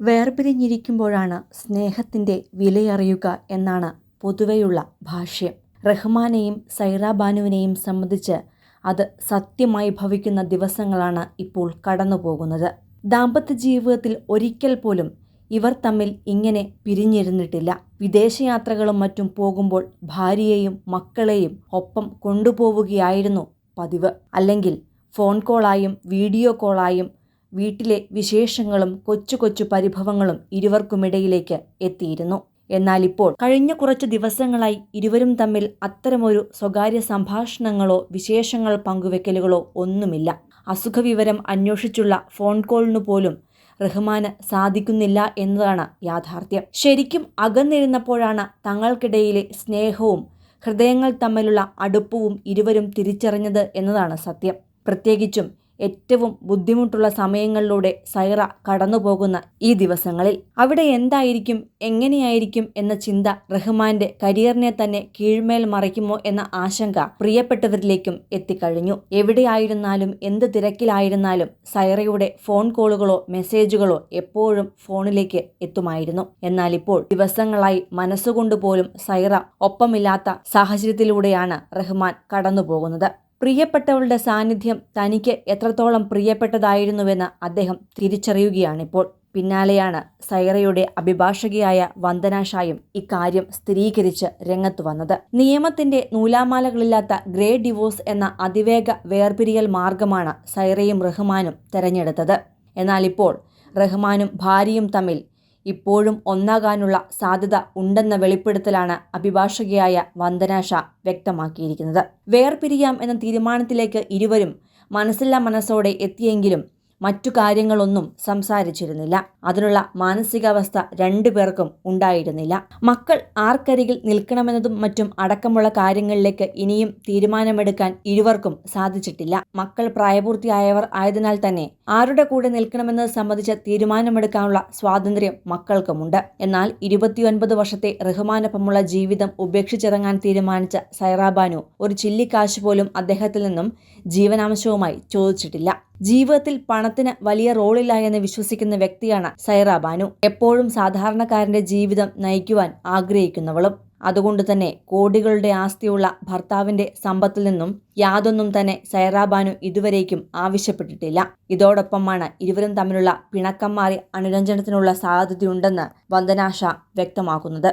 വേർപിരിഞ്ഞിരിക്കുമ്പോഴാണ് സ്നേഹത്തിന്റെ വിലയറിയുക എന്നാണ് പൊതുവെയുള്ള ഭാഷ്യം. റഹ്മാനെയും സൈറാബാനുവിനെയും സംബന്ധിച്ച് അത് സത്യമായി ഭവിക്കുന്ന ദിവസങ്ങളാണ് ഇപ്പോൾ കടന്നുപോകുന്നത്. ദാമ്പത്യ ജീവിതത്തിൽ ഒരിക്കൽ പോലും ഇവർ തമ്മിൽ ഇങ്ങനെ പിരിഞ്ഞിരുന്നിട്ടില്ല. വിദേശയാത്രകളും മറ്റും പോകുമ്പോൾ ഭാര്യയെയും മക്കളെയും ഒപ്പം കൊണ്ടുപോവുകയായിരുന്നു പതിവ്. അല്ലെങ്കിൽ ഫോൺ കോളായും വീഡിയോ കോളായും വീട്ടിലെ വിശേഷങ്ങളും കൊച്ചു കൊച്ചു പരിഭവങ്ങളും ഇരുവർക്കുമിടയിലേക്ക് എത്തിയിരുന്നു. എന്നാൽ ഇപ്പോൾ കഴിഞ്ഞ കുറച്ച് ദിവസങ്ങളായി ഇരുവരും തമ്മിൽ അത്തരമൊരു സ്വകാര്യ സംഭാഷണങ്ങളോ വിശേഷങ്ങൾ പങ്കുവെക്കലുകളോ ഒന്നുമില്ല. അസുഖവിവരം അന്വേഷിച്ചുള്ള ഫോൺ കോളിനു പോലും റഹ്മാന് സാധിക്കുന്നില്ല എന്നതാണ് യാഥാർത്ഥ്യം. ശരിക്കും അകന്നിരുന്നപ്പോഴാണ് തങ്ങൾക്കിടയിലെ സ്നേഹവും ഹൃദയങ്ങൾ തമ്മിലുള്ള അടുപ്പവും ഇരുവരും തിരിച്ചറിഞ്ഞത് എന്നതാണ് സത്യം. പ്രത്യേകിച്ചും ഏറ്റവും ബുദ്ധിമുട്ടുള്ള സമയങ്ങളിലൂടെ സൈറ കടന്നുപോകുന്ന ഈ ദിവസങ്ങളിൽ അവിടെ എന്തായിരിക്കും എങ്ങനെയായിരിക്കും എന്ന ചിന്ത റഹ്മാന്റെ കരിയറിനെ തന്നെ കീഴ്മേൽ മറിക്കുമോ എന്ന ആശങ്ക പ്രിയപ്പെട്ടവരിലേക്കും എത്തിക്കഴിഞ്ഞു. എവിടെയായിരുന്നാലും എന്ത് തിരക്കിലായിരുന്നാലും സൈറയുടെ ഫോൺ കോളുകളോ മെസ്സേജുകളോ എപ്പോഴും ഫോണിലേക്ക് എത്തുമായിരുന്നു. എന്നാൽ ഇപ്പോൾ ദിവസങ്ങളായി മനസ്സുകൊണ്ട് പോലും സൈറ ഒപ്പമില്ലാത്ത സാഹചര്യത്തിലൂടെയാണ് റഹ്മാൻ കടന്നുപോകുന്നത്. പ്രിയപ്പെട്ടവളുടെ സാന്നിധ്യം തനിക്ക് എത്രത്തോളം പ്രിയപ്പെട്ടതായിരുന്നുവെന്ന് അദ്ദേഹം തിരിച്ചറിയുകയാണിപ്പോൾ. പിന്നാലെയാണ് സൈറയുടെ അഭിഭാഷകയായ വന്ദനാഷായും ഇക്കാര്യം സ്ഥിരീകരിച്ച് രംഗത്തു വന്നത്. നിയമത്തിന്റെ നൂലാമാലകളില്ലാത്ത ഗ്രേ ഡിവോഴ്സ് എന്ന അതിവേഗ വേർപിരിയൽ മാർഗമാണ് സൈറയും റഹ്മാനും തെരഞ്ഞെടുത്തത്. എന്നാൽ ഇപ്പോൾ റഹ്മാനും ഭാര്യയും തമ്മിൽ ഇപ്പോഴും ഒന്നാകാനുള്ള സാധ്യത ഉണ്ടെന്ന വെളിപ്പെടുത്തലാണ് അഭിഭാഷകയായ വന്ദന ഷാ വ്യക്തമാക്കിയിരിക്കുന്നത്. വേർപിരിയാം എന്ന തീരുമാനത്തിലേക്ക് ഇരുവരും മനസ്സില്ല മനസ്സോടെ എത്തിയെങ്കിലും മറ്റു കാര്യങ്ങളൊന്നും സംസാരിച്ചിരുന്നില്ല. അതിനുള്ള മാനസികാവസ്ഥ രണ്ടു പേർക്കും ഉണ്ടായിരുന്നില്ല. മക്കൾ ആർക്കരികിൽ നിൽക്കണമെന്നതും മറ്റും അടക്കമുള്ള കാര്യങ്ങളിലേക്ക് ഇനിയും തീരുമാനമെടുക്കാൻ ഇരുവർക്കും സാധിച്ചിട്ടില്ല. മക്കൾ പ്രായപൂർത്തിയായവർ ആയതിനാൽ തന്നെ ആരുടെ കൂടെ നിൽക്കണമെന്നത് സംബന്ധിച്ച് തീരുമാനമെടുക്കാനുള്ള സ്വാതന്ത്ര്യം മക്കൾക്കുമുണ്ട്. എന്നാൽ ഇരുപത്തിയൊൻപത് വർഷത്തെ റഹ്മാനൊപ്പമുള്ള ജീവിതം ഉപേക്ഷിച്ചിറങ്ങാൻ തീരുമാനിച്ച സൈറാബാനു ഒരു ചില്ലിക്കാശ് പോലും അദ്ദേഹത്തിൽ നിന്നും ജീവനാംശവുമായി ചോദിച്ചിട്ടില്ല. ജീവിതത്തിൽ പണത്തിന് വലിയ റോളില്ല എന്ന് വിശ്വസിക്കുന്ന വ്യക്തിയാണ് സൈറ ബാനു. എപ്പോഴും സാധാരണക്കാരന്റെ ജീവിതം നയിക്കുവാൻ ആഗ്രഹിക്കുന്നവളും അതുകൊണ്ട് തന്നെ കോടികളുടെ ആസ്തിയുള്ള ഭർത്താവിന്റെ സമ്പത്തിൽ നിന്നും യാതൊന്നും തന്നെ സൈറാബാനു ഇതുവരേക്കും ആവശ്യപ്പെട്ടിട്ടില്ല. ഇതോടൊപ്പമാണ് ഇരുവരും തമ്മിലുള്ള പിണക്കം മാറി അനുരഞ്ജനത്തിനുള്ള സാധ്യതയുണ്ടെന്ന് വന്ദനാഷ വ്യക്തമാക്കുന്നത്.